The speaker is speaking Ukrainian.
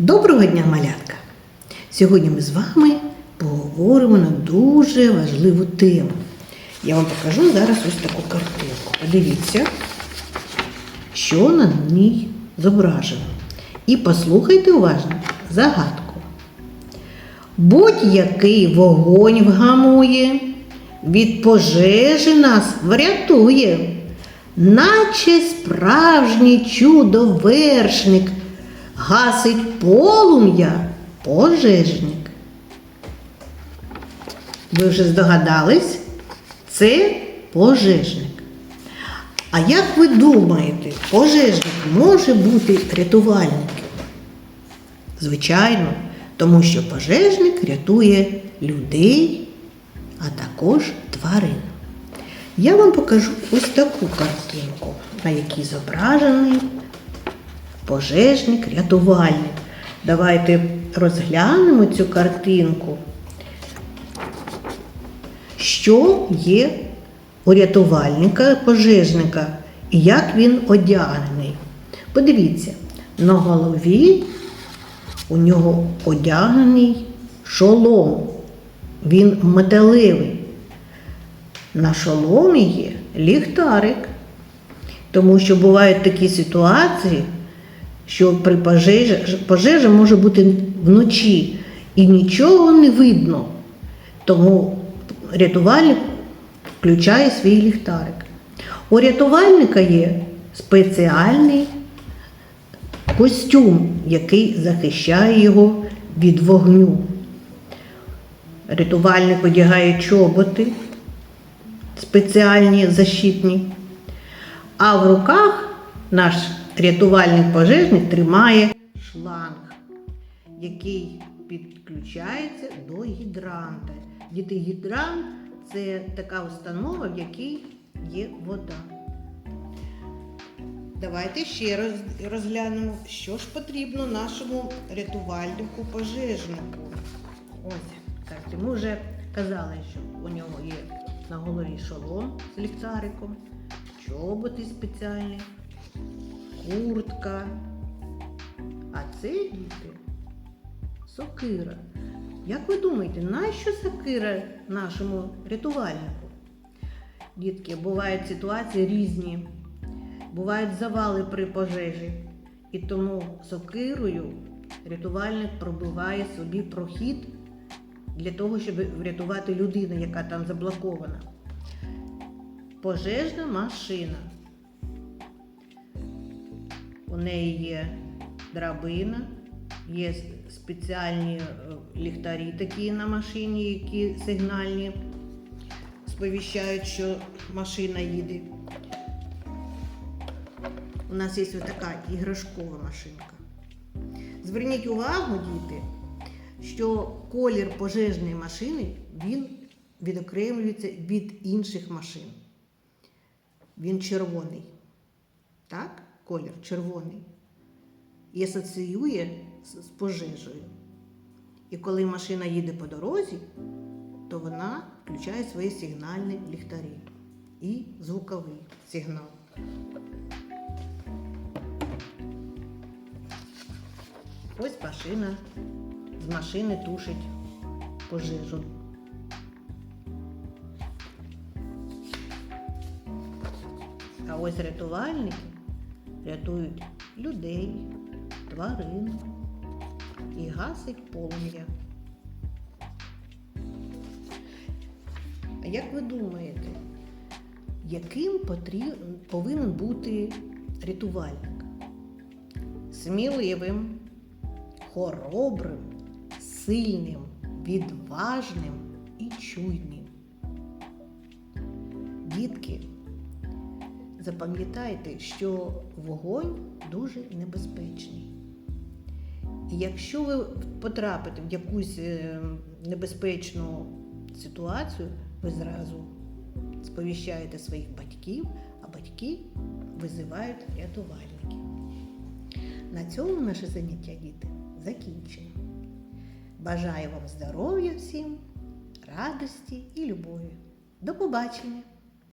Доброго дня, малятка! Сьогодні ми з вами поговоримо на дуже важливу тему. Я вам покажу зараз ось таку картинку. Подивіться, що на ній зображено. І послухайте уважно загадку. Будь-який вогонь вгамує, від пожежі нас врятує, наче справжній чудовершник, гасить полум'я пожежник. Ви вже здогадались? Це пожежник. А як ви думаєте, пожежник може бути рятувальником? Звичайно, тому що пожежник рятує людей, а також тварин. Я вам покажу ось таку картинку, на якій зображений пожежник, рятувальник. Давайте розглянемо цю картинку. Що є у рятувальника, пожежника і як він одягнений? Подивіться, на голові у нього одягнений шолом. Він металевий. На шоломі є ліхтарик. Тому що бувають такі ситуації, що при пожежі пожежа може бути вночі і нічого не видно. Тому рятувальник включає свій ліхтарик. У рятувальника є спеціальний костюм, який захищає його від вогню. Рятувальник одягає чоботи спеціальні защитні. А в руках наш рятувальник-пожежник тримає шланг, який підключається до гідранта. Діти гідрант це така установа, в якій є вода. Давайте ще раз розглянемо, що ж потрібно нашому рятувальнику пожежнику. Ось, так, ми вже казали, що у нього є на голові шолом з ліхтариком, чоботи спеціальні, куртка. А це діти сокира. Як ви думаєте, нащо сокира нашому рятувальнику? Дітки, бувають ситуації різні, бувають завали при пожежі. І тому сокирою рятувальник пробиває собі прохід для того, щоб врятувати людину, яка там заблокована. Пожежна машина. У неї є драбина, є спеціальні е, ліхтарі такі на машині, які сигнальні, сповіщають, що машина їде. У нас є ось така іграшкова машинка. Зверніть увагу, діти, що колір пожежної машини він відокремлюється від інших машин. Він червоний. Так? Колір червоний. І асоціює з пожежею. І коли машина їде по дорозі, то вона включає свої сигнальні ліхтарі і звуковий сигнал. Ось машина з машини тушить пожежу. А ось рятувальники рятують людей, тварин і гасить полум'я. А як ви думаєте, яким потріб... повинен бути рятувальник? Сміливим, хоробрим, сильним, відважним і чуйним. Дітки, запам'ятайте, що вогонь дуже небезпечний. І якщо ви потрапите в якусь е, небезпечну ситуацію, ви зразу сповіщаєте своїх батьків, а батьки визивають рятувальників. На цьому наше заняття, діти, закінчено. Бажаю вам здоров'я всім, радості і любові. До побачення!